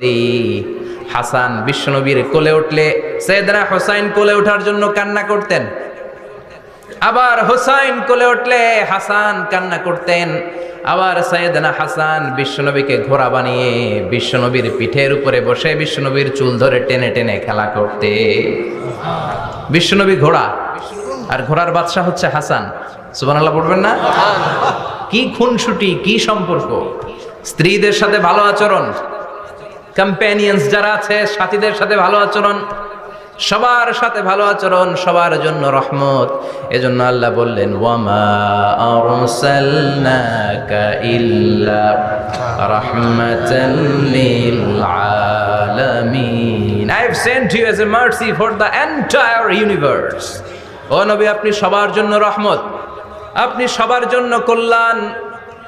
দি হাসান বিশ্বনবীর কোলে উঠলে সৈয়দনা হোসাইন কোলে ওঠার জন্য কান্না করতেন। আবার হোসাইন কোলে উঠলে হাসান কান্না করতেন। আবার সৈয়দনা হাসান বিশ্বনবীকে ঘোড়া বানিয়ে বিশ্বনবীর পিঠের উপরে বসে বিশ্বনবীর চুল ধরে টেনে টেনে খেলা করতে। বিশ্বনবী ঘোড়া। আর ঘোড়ার বাদশা হচ্ছে হাসান। সুবহানাল্লাহ পড়বেন না? কি খুনসুটি কি সম্পর্ক? স্ত্রীদের সাথে ভালো আচরণ। কম্প্যানিয়ন্স যারা আছে, সাথীদের সাথে ভালো আচরণ, সবার সাথে ভালো আচরণ, সবার জন্য রহমত। এজন্য আল্লাহ বললেন, ওয়ামা sent you a mercy for the universe ও নবী, আপনি সবার জন্য রহমত। আপনি সবার জন্য কল্যাণ।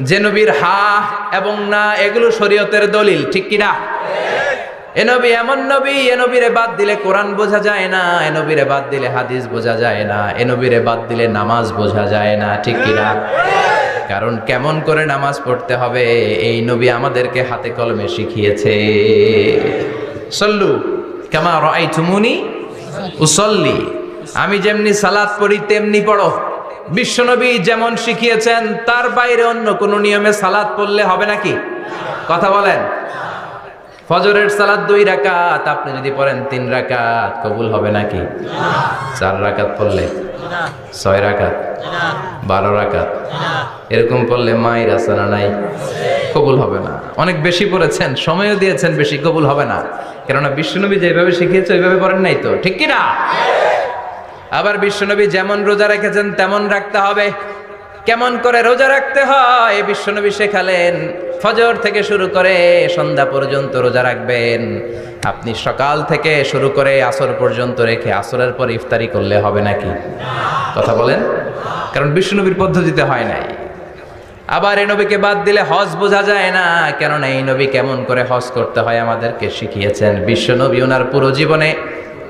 যে নবীর হা এবং না, এগুলো শরীয়তের দলিল, ঠিক কিনা? এ নবী এমন নবী, এ নবীরে বাদ দিলে কোরআন বোঝা যায় না, এ নবীরে বাদ দিলে হাদিস বোঝা যায় না, এ নবীরে বাদ দিলে নামাজ বোঝা যায় না, ঠিক কিনা? কারণ কেমন করে নামাজ পড়তে হবে, এই নবী আমাদেরকে হাতে কলমে শিখিয়েছে। সল্লু কেমা রাই তুমুনি উসল্লি। আমি যেমনি সালাত পড়ি, তেমনি পড়ো। বিশ্বনবী যেমন শিখিয়েছেন, তার বাইরে অন্য কোনো নিয়মে সালাদ পড়লে হবে নাকি? কথা বলেন। ফজরের সালাদ দুই রাকাত, আপনি যদি পড়েন তিন রাকাত, কবুল হবে নাকি? চার রাকাত পড়লে? ছয় রাকাত? বারো রাকাত? এরকম পড়লে মায়ের আসানা নাই? কবুল হবে না। অনেক বেশি পড়েছেন, সময়ও দিয়েছেন, বেশি কবুল হবে না। কেননা বিশ্বনবী যেভাবে শিখিয়েছে, ওইভাবে পড়েন নাই তো। ঠিক কি না আবার বিশ্বনবী যেমন রোজা রেখেছেন, তেমন রাখতে হবে। কেমন করে রোজা রাখতে হয়? বিশ্বনবী শেখালেন, ফজর থেকে শুরু করে সন্ধ্যা পর্যন্ত রোজা রাখবেন। আপনি সকাল থেকে শুরু করে আসর পর্যন্ত রেখে আসরের পর ইফতারি করলে হবে নাকি? কথা বলেন। কারণ বিশ্বনবীর পদ্ধতিতে হয় নাই। আবার এই নবীকে বাদ দিলে হজ বোঝা যায় না। কেননা এই নবী কেমন করে হজ করতে হয় আমাদেরকে শিখিয়েছেন। বিশ্বনবী ওনার পুরো জীবনে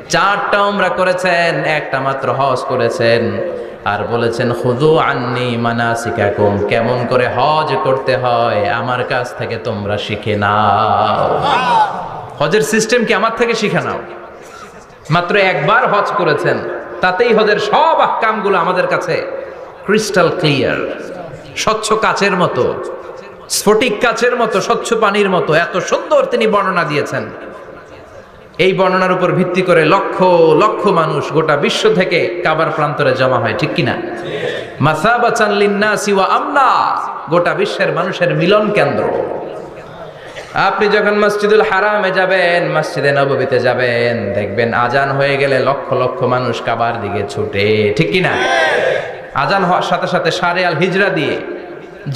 চারটা উমরা করেছেন, একটা মাত্র হজ করেছেন। আর বলেছেন খুদু আন্নি মানাসিকাকুম, কেমন করে হজ করতে হয়? আমার কাছ থেকে তোমরা শিখে নাও। হজের সিস্টেম কি আমার থেকে শিখে নাও? মাত্র একবার হজ করেছেন, তাতেই হজের সব আহকামগুলো আমাদের কাছে ক্রিস্টাল ক্লিয়ার। স্বচ্ছ কাচের মতো, স্ফটিক কাচের মতো, স্বচ্ছ পানির মতো, এত সুন্দর তিনি বর্ণনা দিয়েছেন। এই বর্ণনার উপর ভিত্তি করে লক্ষ লক্ষ মানুষ গোটা বিশ্ব থেকে কাবার প্রান্তরে জমা হয়, ঠিক কিনা? গোটা বিশ্বের মানুষের মিলন কেন্দ্র। আপনি যখন মসজিদুল হারামে যাবেন, মসজিদে নববীতে যাবেন, দেখবেন আজান হয়ে গেলে লক্ষ লক্ষ মানুষ কাবার দিকে ছুটে, ঠিক কিনা? আজান হওয়ার সাথে সাথে সারে আল হিজরা দিয়ে,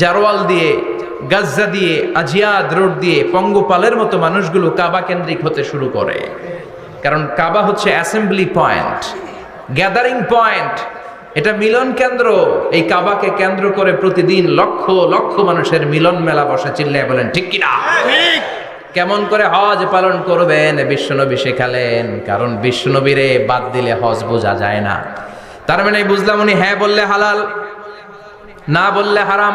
জারোয়াল দিয়ে গাজ্জা দিয়ে আজিয়াদ রোড দিয়ে পঙ্গপালের মতো মানুষগুলো কাবা কেন্দ্রিক হতে শুরু করে। কারণ কাবা হচ্ছে অ্যাসেম্বলি পয়েন্ট গ্যাদারিং পয়েন্ট এটা মিলন কেন্দ্র। এই কাবাকে কেন্দ্র করে প্রতিদিন লক্ষ লক্ষ মানুষের মিলন মেলা বসে চিল্লায় বলেন ঠিক কিনা? কেমন করে হজ পালন করবেন বিশ্বনবী শেখালেন। কারণ বিশ্বনবীরে বাদ দিলে হজ বোঝা যায় না। তার মানে বুঝলাম উনি হ্যাঁ বললে হালাল না বললে হারাম।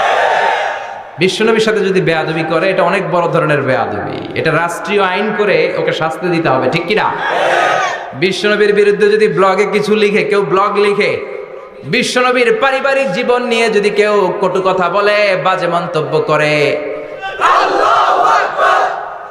বিশ্বনবীর সাথে যদি বেয়াদবি করে, এটা অনেক বড় ধরনের বেয়াদবি। এটা রাষ্ট্রীয় আইন করে ওকে শাস্তি দিতে হবে, ঠিক কিনা? বিশ্বনবীর বিরুদ্ধে যদি ব্লগে কিছু লিখে, কেউ ব্লগ লিখে, বিশ্বনবীর পারিবারিক জীবন নিয়ে যদি কেউ কটু কথা বলে, বাজে মন্তব্য করে আল্লাহ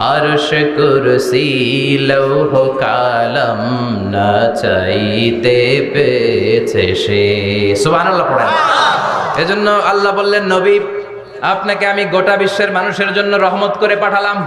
আরশ কুরসি লৌহ কালম না চাইতে পেয়েছে সে। সুবহানাল্লাহ পড়েন। এজন্য আল্লাহ বললেন, নবী, আপনাকে আমি গোটা বিশ্বের মানুষের জন্য রহমত করে পাঠালাম।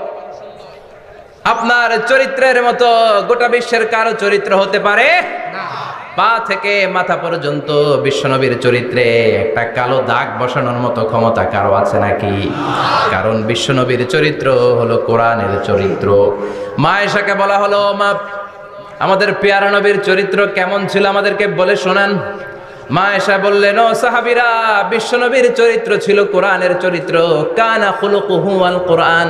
আপনার চরিত্রের মতো গোটা বিশ্বের কারও চরিত্র হতে পারে? পা থেকে মাথা পর্যন্ত বিশ্বনবীর চরিত্রে একটা কালো দাগ বসানোর মতো ক্ষমতা কারও আছে নাকি? কারণ বিশ্বনবীর চরিত্র হলো কোরআনের চরিত্র। মা এসাকে বলা হলো মা আমাদের পেয়ারা নবীর চরিত্র কেমন ছিল আমাদেরকে বলে শোনান। মা এসা বললেন ও সাহাবিরা বিশ্বনবীর চরিত্র ছিল কোরআনের চরিত্র। কানা খুলুকুহু আল কোরআন।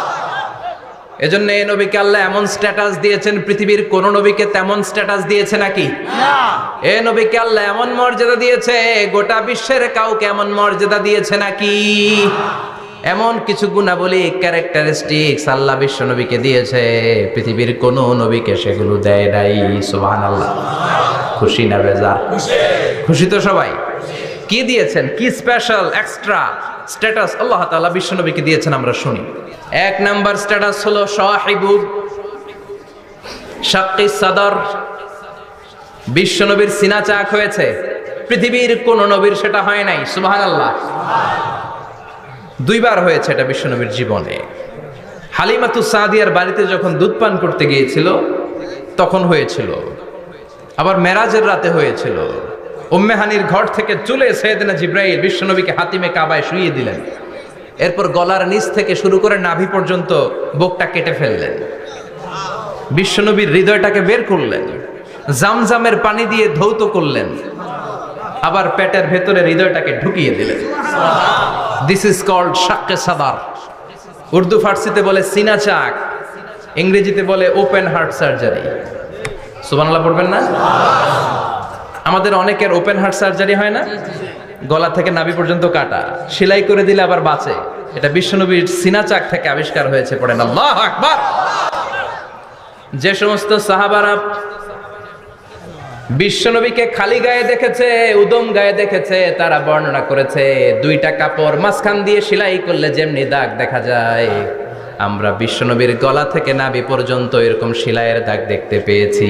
এজন্য এই নবীকে আল্লাহ এমন স্ট্যাটাস দিয়েছেন পৃথিবীর কোন নবীকে তেমন স্ট্যাটাস দিয়েছে নাকি? এ নবীকে আল্লাহ এমন মর্যাদা দিয়েছে গোটা বিশ্বের কাউকে এমন মর্যাদা দিয়েছে নাকি? এমন কিছু গুণাবলী ক্যারেক্টারিস্টিক্স আল্লাহ বিশ্ব নবীকে দিয়েছে পৃথিবীর কোন নবীকে সেগুলো দেয় নাই সুবহান আল্লাহ খুশি না বেজার? খুশি। তো সবাই। কি দিয়েছেন? কি স্পেশাল এক্সট্রা স্ট্যাটাস আল্লাহ তাআলা বিশ্ব নবীকে দিয়েছেন, আমরা শুনি। এক নাম্বার স্ট্যাটাস হলো সাহিবু শাক্কি সাদর। বিশ্বনবীর সিনা চাক হয়েছে। পৃথিবীর কোন নবীর সেটা হয় নাই সুবহান আল্লাহ দুইবার হয়েছে এটা বিশ্বনবীর জীবনে। হালিমাতু সাদিয়ার বাড়িতে যখন দুধ পান করতে গিয়েছিল, তখন হয়েছিল। আবার মেরাজের রাতে হয়েছিল। উম্মেহানির ঘর থেকে চলে সৈয়দনা জিব্রাইল বিশ্বনবীকে হাতিমে কাবায় শুইয়ে দিলেন। এরপর গলার নিচ থেকে শুরু করে নাভি পর্যন্ত বুকটা কেটে ফেললেন। বিশ্বনবীর হৃদয়টাকে বের করলেন। জামজামের পানি দিয়ে ধৌত করলেন। আবার পেটের ভেতরে হৃদয়টাকে ঢুকিয়ে দিলেন। দিস ইজ কল্ড শাক্কে সাদার। উর্দু ফার্সিতে বলে সিনা চাক। ইংরেজিতে বলে ওপেন হার্ট সার্জারি। সুবানাল্লাহ পড়বেন না? আমাদের অনেকের ওপেন হার্ট সার্জারি হয় না? গলা থেকে নাভি পর্যন্ত কাটা। সেলাই করে দিলে আবার বাঁচে। এটা বিশ্বনবীর সিনা চাক থেকে আবিষ্কার হয়েছে পড়েন। আল্লাহ আকবার! যে সমস্ত সাহাবারা বিশ্বনবীকে খালি গায়ে দেখেছে উদম গায়ে দেখেছে তারা বর্ণনা করেছে দুইটা কাপড় মাঝখান দিয়ে সেলাই করলে যেমনি দাগ দেখা যায়। আমরা বিশ্বনবীর গলা থেকে নাভি পর্যন্ত এরকম সেলাইয়ের দাগ দেখতে পেয়েছি।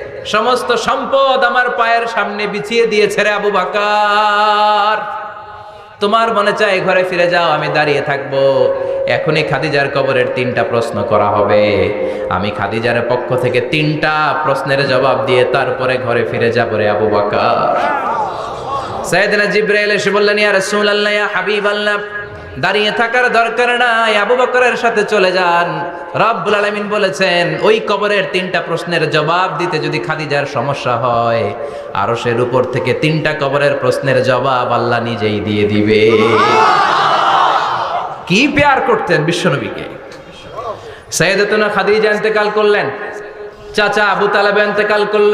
সমস্ত সম্পদ আমার পায়ের সামনে বিছিয়ে দিয়েছে রে আবু বাকার। তোমার মনে চাই ঘরে ফিরে যাও, আমি দাঁড়িয়ে থাকব। এখনই খাদিজার কবরের তিনটা প্রশ্ন করা হবে। আমি খাদিজার পক্ষ থেকে তিনটা প্রশ্নের জবাব দিয়ে তারপরে ঘরে ফিরে যাব রে আবু বাকার। সাইয়েদনা জিব্রাইল এসে বললেন, ইয়া রাসূলুল্লাহ, ইয়া হাবিবাল্লাহ। দাঁড়িয়ে থাকার দরকার নাই। আবু বকরের সাথে চলে যান। রব্বুল আলামিন বলেছেন, ওই কবরের তিনটা প্রশ্নের জবাব দিতে যদি খাদিজার সমস্যা হয়, আরশের উপর থেকে তিনটা কবরের প্রশ্নের জবাব আল্লাহ নিজেই দিয়ে দিবে। কি পেয়ার করতেন বিশ্বনবীকে? সৈয়দতুনা খাদিজা ইন্তেকাল করলেন, চাচা আবু তালেব ইন্তেকাল করল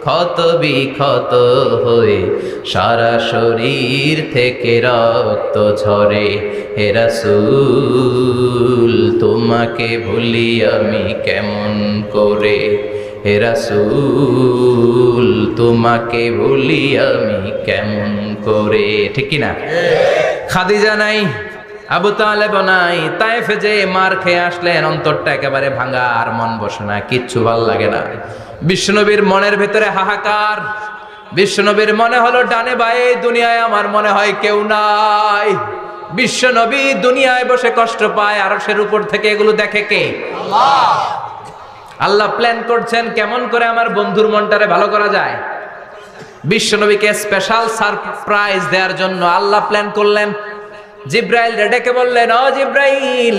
ক্ষত বিক্ষত হয়ে সারা শরীর থেকে রক্ত ঝরে। হেরাসুল তোমাকে ভুলি আমি কেমন করে? হেরাসুল তোমাকে ভুলি আমি কেমন করে? ঠিক না খাদিজা নাই? আবু তালেব নাই তাইফে যে মার খেয়ে আসলেন, অন্তরটা একেবারে ভাঙা আর মন বসে না, কিচ্ছু ভালো লাগে না। বিষ্ণুনবীর মনের ভেতরে হাহাকার। বিশ্বনবীর মনে হলো, ডানে বায়ে দুনিয়ায় আমার মনে হয় কেউ নাই। বিশ্বনবী দুনিয়ায় বসে কষ্ট পায়, আরশের উপর থেকে এগুলো দেখে কে? আল্লাহ। প্ল্যান করছেন, কেমন করে আমার বন্ধুর মনটারে ভালো করা যায়? বিশ্বনবীকে স্পেশাল সারপ্রাইজ দেওয়ার জন্য আল্লাহ প্ল্যান করলেন জিব্রাইল ডেকে বললেন, ও জিব্রাইল,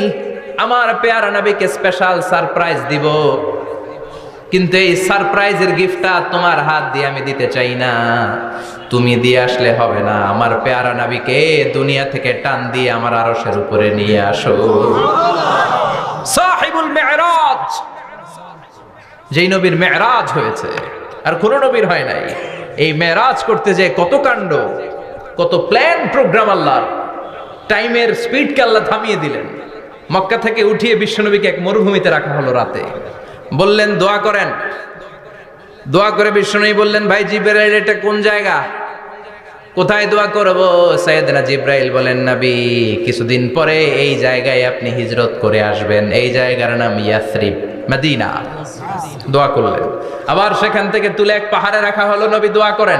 আমার পেয়ারা নবীকে স্পেশাল সারপ্রাইজ দিব। কিন্তু এই সারপ্রাইজের গিফটটা তোমার হাত দিয়ে আমি দিতে চাই না। তুমি দিয়ে আসলে হবে না। আমার পেয়ারা নাবিকে দুনিয়া থেকে টান দিয়ে আমার আরশের উপরে নিয়ে আসো। সাহিবুল মেরাজ, যেই নবীর মেরাজ হয়েছে, আর কোন নবীর হয় নাই। এই মেরাজ করতে যে কত কাণ্ড, কত প্ল্যান প্রোগ্রাম আল্লাহর। টাইমের স্পিডকে আল্লাহ থামিয়ে দিলেন। মক্কা থেকে উঠিয়ে বিশ্বনবীকে এক মরুভূমিতে রাখা হলো রাতে। বললেন, দোয়া করেন। দোয়া করে বিশ্বনবী বললেন, ভাই, জিব্রাইল, এটা কোন জায়গা? কোথায় দোয়া করব? সৈয়দনা জিব্রাইল বলেন, নবী, কিছুদিন পরে এই জায়গায় আপনি হিজরত করে আসবেন। এই জায়গার নাম ইয়াসরিব, মদিনা। দোয়া করলেন। আবার সেখান থেকে তুলে এক পাহাড়ে রাখা হলো, নবী, দোয়া করেন।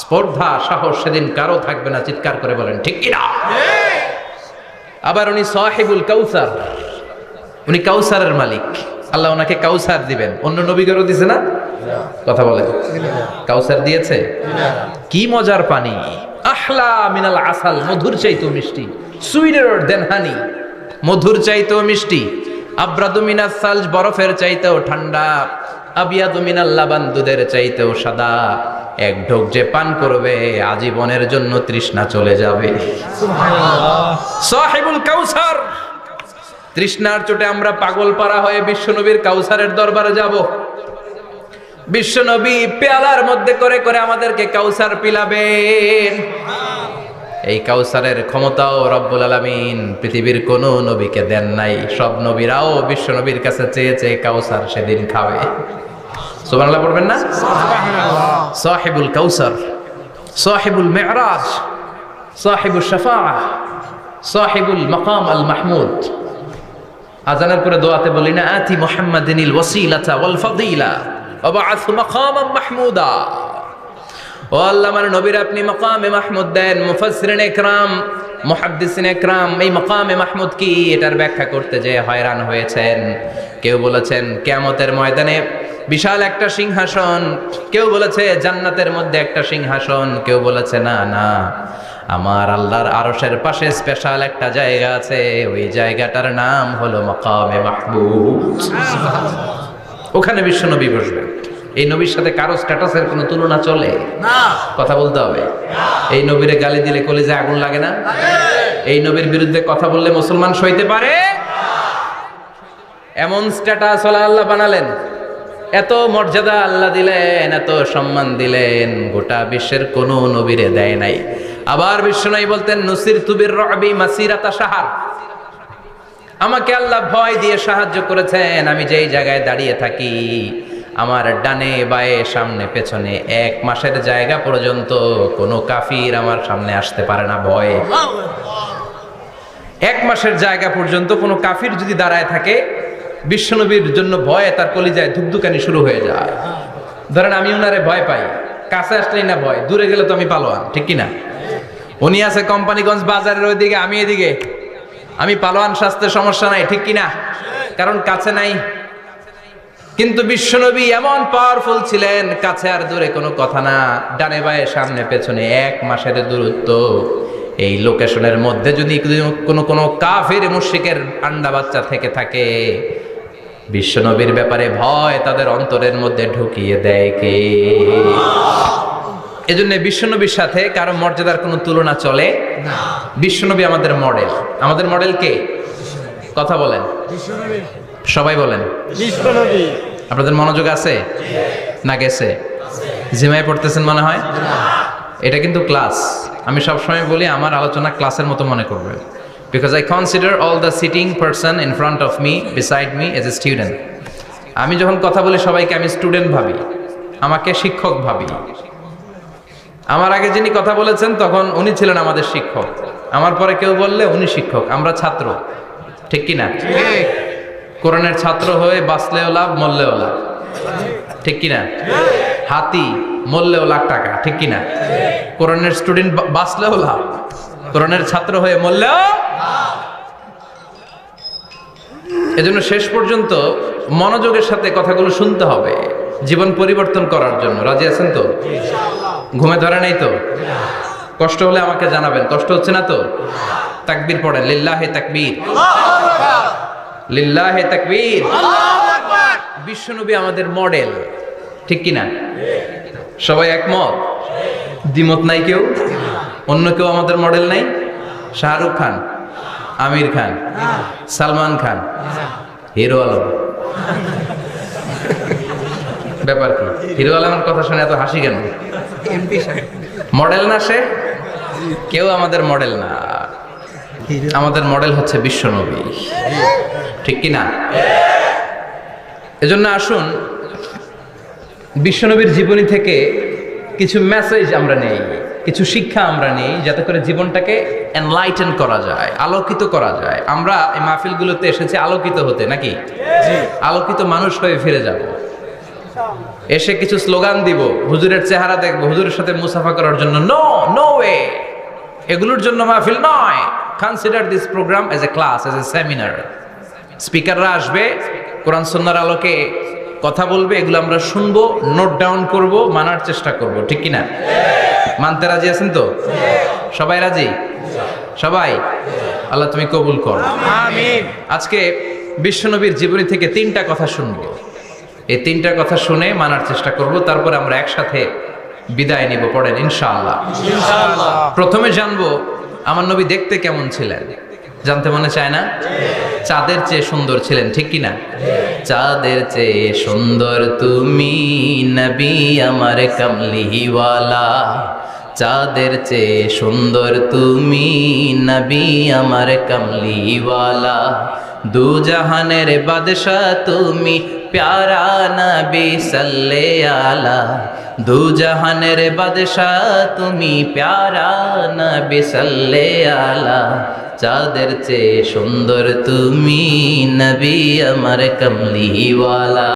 স্পর্ধা, সাহস সেদিন কারও থাকবে না, চিৎকার করে বলেন, ঠিক কিনা আবার উনি সাহেবুল কাউসার, উনি কাউসারের মালিক। আল্লাহ ওনাকে কাউসার দিবেন। অন্য নবীগরও দিছে না? কথা বলে কাউসার দিয়েছে? কি মজার পানি। আহলা মিনাল আসাল, মধুর চাইতো মিষ্টি। সুইডের দেন হানি মধুর চাইতো মিষ্টি। আব্রাদু মিনাস সালজ, বরফের চাইতেও ঠান্ডা। আবিয়াদু মিনাল লাবান, দুধের চাইতেও সাদা। এক ঢোক যে পান করবে, আজীবনের জন্য তৃষ্ণা চলে যাবে। কাউসার, তৃষ্ণার চোটে আমরা পাগল পারা হয়ে বিশ্বনবীর কাউসারের দরবারে যাব। বিশ্বনবী পেয়ালার মধ্যে করে করে আমাদেরকে কাউসার পিলাবেন। এই কাউসারের ক্ষমতাও রব্বুল আলামিন পৃথিবীর কোন নবীকে দেন নাই। সব নবীরাও বিশ্বনবীর কাছে চেয়ে চেয়ে কাউসার সেদিন খাবে। সুবহানাল্লাহ পড়বেন না সাহিবুল কাউসার সাহিবুল মেরাজ সাহিবুল শাফাআহ সাহিবুল মাকাম আল মাহমুদ আজানের পরে দোয়াতে বলি না আতি মুহাম্মাদিনিল ওয়াসিলাতা ওয়াল ফাদিলা ওয়াবআথ মাকামাম মাহমুদা ও আল্লাহ, আমার নবীর আপনি মাকামে মাহমুদ দেন, মুফাসসিরিন ইকরাম মুহাদ্দিসিন ইকরাম এই মাকামে মাহমুদ কি? এটার ব্যাখ্যা করতে যে হয়রান হয়েছেন। কেউ বলেছেন, কিয়ামতের ময়দানে বিশাল একটা সিংহাসন। কেউ বলেছে, জান্নাতের মধ্যে একটা সিংহাসন। কেউ বলেছে, না না, আমার আল্লাহর আরশের পাশে স্পেশাল একটা জায়গা আছে। ওই জায়গাটার নাম হলো মাকামে মাহমুদ। ওখানে বিশ্ব নবী বসবে এই নবীর সাথে কারও স্ট্যাটাসের কোনো তুলনা চলে? না। কথা বলতে হবে। এই নবীরে গালি দিলে কলিজে আগুন লাগে না? এই নবীর বিরুদ্ধে কথা বললে মুসলমান সইতে পারে? এমন স্ট্যাটাস আল্লাহ বানালেন। এত মর্যাদা আল্লাহ দিলেন এত সম্মান দিলেন গোটা বিশ্বের কোনো নবীরে দেয় নাই। আবার বিশ্ব নাই বলতেন নসির তুবির রবি মাসিরাতা সাহার আমাকে আল্লাহ ভয় দিয়ে সাহায্য করেছেন আমি যেই জায়গায় দাঁড়িয়ে থাকি আমার ডানে বায়ে, সামনে পেছনে। এক মাসের জায়গা পর্যন্ত কোনো কাফির আমার সামনে আসতে পারে না ভয়ে। এক মাসের জায়গা পর্যন্ত কোনো কাফির যদি দাঁড়ায় থাকে, বিশ্বনবীর জন্য ভয়ে তার কলিজায় ধুকধুকানি শুরু হয়ে যায়। ধরেন আমি ওনারে ভয় পাই। কাছে আসলেই না ভয়, দূরে গেলে তো আমি পালোয়ান, ঠিক কি না উনি আছে কোম্পানিগঞ্জ বাজারের ওইদিকে, আমি এদিকে। আমি পালোয়ান স্বাস্থ্যের সমস্যা নাই, ঠিক কি না কারণ কাছে নাই। কিন্তু বিশ্বনবী এমন পাওয়ারফুল ছিলেন, কাছে আর দূরে কোনো কথা না। ডানে বায়ে, সামনে পেছনে এক মাসের দূরত্ব। এই লোকেশনের মধ্যে যদি কোনো কোনো কাফের মুশিকের আন্ডা বাচ্চা থেকে থাকে, বিশ্বনবীর ব্যাপারে ভয় তাদের অন্তরের মধ্যে ঢুকিয়ে দেয় কে? এজন্য বিশ্বনবীর সাথে কারও মর্যাদার কোনো তুলনা চলে বিশ্বনবী আমাদের মডেল আমাদের মডেল কে? কথা বলেন। সবাই বলেন। বিশ্বনবী। আপনাদের মনোযোগ আছে? না গেছে? জিমায় পড়তেছেন মনে হয়? এটা কিন্তু ক্লাস। আমি সবসময় বলি আমার আলোচনা ক্লাসের মতো মনে করবে। Because I consider all the sitting person in front of me beside me as a student আমি যখন কথা বলি সবাইকে আমি স্টুডেন্ট ভাবি। আমাকে শিক্ষক ভাবি। আমার আগে যিনি কথা বলেছেন তখন উনি ছিলেন আমাদের শিক্ষক। আমার পরে কেউ বললে উনি শিক্ষক। আমরা ছাত্র। ঠিক কি না কোরআনের ছাত্র হয়ে বাঁচলেও লাভ, মরলেও লাভ। ঠিক কিনা? হাতি মরলেও লাখ টাকা, ঠিক কিনা? কোরআনের স্টুডেন্ট বাঁচলেও লাভ, কোরআনের ছাত্র হয়ে মরলেও এজন্য শেষ পর্যন্ত মনোযোগের সাথে কথাগুলো শুনতে হবে, জীবন পরিবর্তন করার জন্য। রাজি আছেন তো? ঘুমে ধরে নাই তো? কষ্ট হলে আমাকে জানাবেন, কষ্ট হচ্ছে না তো? তাকবীর পড়েন, লিল্লাহে তাকবীর। লিল্লাহে তাকবীর। বিশ্বনবী আমাদের মডেল। ঠিক কিনা? সবাই একমত? দ্বিমত নাই কেউ? অন্য কেউ আমাদের মডেল নাই? শাহরুখ খান আমির খান সালমান খান হিরো আলম। ব্যাপার কি? হিরো আলমের কথা শুনে এত হাসি কেন? মডেল না সে? কেউ আমাদের মডেল না। আমাদের মডেল হচ্ছে বিশ্বনবী। ঠিক কি না? এজন্য আসুন বিশ্বনবীর জীবনী থেকে কিছু মেসেজ আমরা নেই কিছু শিক্ষা আমরা নেই যাতে করে জীবনটাকে এনলাইটেন করা যায় আলোকিত করা যায়। আমরা এই মাহফিলগুলোতে এসেছি আলোকিত হতে নাকি? আলোকিত মানুষ হয়ে ফিরে যাব। এসে কিছু স্লোগান দিব হুজুরের চেহারা দেখব হুজুরের সাথে মুসাফা করার জন্য। নো নো ওয়ে এগুলোর জন্য মাহফিল নয়। Consider this program as a class as a seminar স্পিকাররা আসবে কোরআন সন্ন্যার আলোকে কথা বলবে এগুলো আমরা শুনব নোট ডাউন করব মানার চেষ্টা করব ঠিক কিনা? মানতে রাজি আছেন তো? সবাই রাজি? সবাই? আল্লাহ তুমি কবুল করো। আজকে বিশ্বনবীর জীবনী থেকে তিনটা কথা শুনব। এই তিনটা কথা শুনে মানার চেষ্টা করব তারপর আমরা একসাথে বিদায় নিব পড়েন ইনশাআল্লাহ। প্রথমে জানব আমার নবী দেখতে কেমন ছিলেন? জানতে মনে চায় না? চাঁদের চেয়ে সুন্দর ছিলেন, ঠিক কি না? চাঁদের চেয়ে সুন্দর তুমি নবী আমার কমলিওয়ালা। চাঁদের চেয়ে সুন্দর তুমি নবী আমার কমলিওয়ালা। দু জাহানের বাদশাহ তুমি, প্যারা নবী সাল্লে আলা। দু জাহানের বাদশাহ, তুমি প্যারা না বিসাল্লে আলা। চাঁদের চেয়ে সুন্দর তুমি নবী আমার কমলিওয়ালা।